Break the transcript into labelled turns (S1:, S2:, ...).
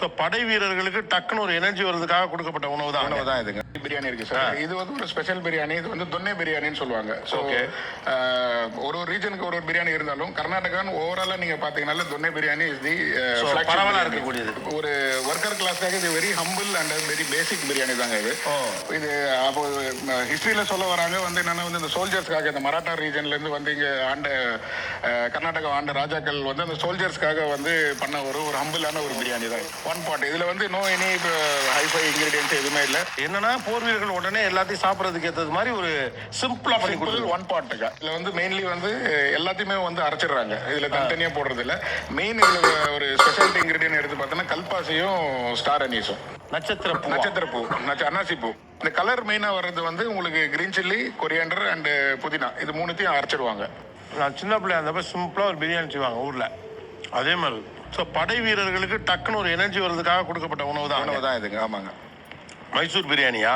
S1: So படை வீரர்களுக்கு டக்குன்னு ஒரு எனர்ஜி வர்றதுக்காக கொடுக்கப்பட்ட உணவு தான்
S2: உணவு தான் இதுங்க பிரியாணி இருக்கு சார் இது வந்து ஒரு ஸ்பெஷல் பிரியாணி இது வந்து தொன்னை பிரியாணின்னு சொல்லுவாங்க. ஸோ. ஒரு ஒரு ரீஜனுக்கு ஒரு ஒரு பிரியாணி இருந்தாலும் கர்நாடகான்னு ஓவராலா நீங்க பாத்தீங்கன்னா donne biryani is the
S1: So, பரவலா இருக்கக்கூடியது.
S2: ஒரு ஒர்க்கர் கிளாஸ்க்காக இது very humble and very basic biryani தாங்க இது. இது அப்போ ஹிஸ்டரியில சொல்ல வராங்க வந்து என்னன்னா வந்து இந்த சோல்ஜர்ஸ்க்காக இந்த மராட்டா ரீஜன்ல இருந்து வந்து இங்க ஆண்ட கர்நாடகா ஆண்ட ராஜாக்கள் வந்து அந்த சோல்ஜர்ஸ்க்காக வந்து பண்ண ஒரு ஒரு ஹம்பிளான ஒரு பிரியாணி தான் ஒன் பாட் இதுல வந்து நோ எனி ஹைஃபை இன்கிரீடியன்ஸ் எதுவுமே இல்லை.
S1: என்னன்னா போர் வீரர்கள் உடனே எல்லாத்தையும் சாப்பிட்றதுக்கு ஏற்றது மாதிரி ஒரு சிம்பிளா பண்ணி
S2: சிம்பிள்
S1: கொடுத்து
S2: ஒன் பார்ட்டுக்கா இதுல வந்து மெயின்லி வந்து எல்லாத்தையுமே வந்து அரைச்சிடுறாங்க. இதுல தனித்தனியா போடுறது இல்ல மெயின் இதுல ஒரு ஸ்பெஷாலிட்டி இன்கிரீடியன்ட் எடுத்து பார்த்தோன்னா கல்பாசியும் ஸ்டார் அனீஸும்
S1: நட்சத்திர பூ
S2: நட்சத்திர பூ. அன்னாசி பூ. இந்த கலர் மெயினா வர்றது வந்து உங்களுக்கு கிரீன் சில்லி கொரியாண்டர் அண்ட் புதினா. இது மூணுத்தையும் அரைச்சிடுவாங்க.
S1: நான் சின்ன பிள்ளையா இருந்தப்ப சிம்பிளா ஒரு பிரியாணி செய்வாங்க ஊர்ல. அதே மாதிரி. ஸோ படை வீரர்களுக்கு டக்குன்னு ஒரு எனர்ஜி வர்றதுக்காக கொடுக்கப்பட்ட உணவு தான்
S2: உணவு தான் இதுங்க. ஆமாங்க.
S1: மைசூர் பிரியாணியா?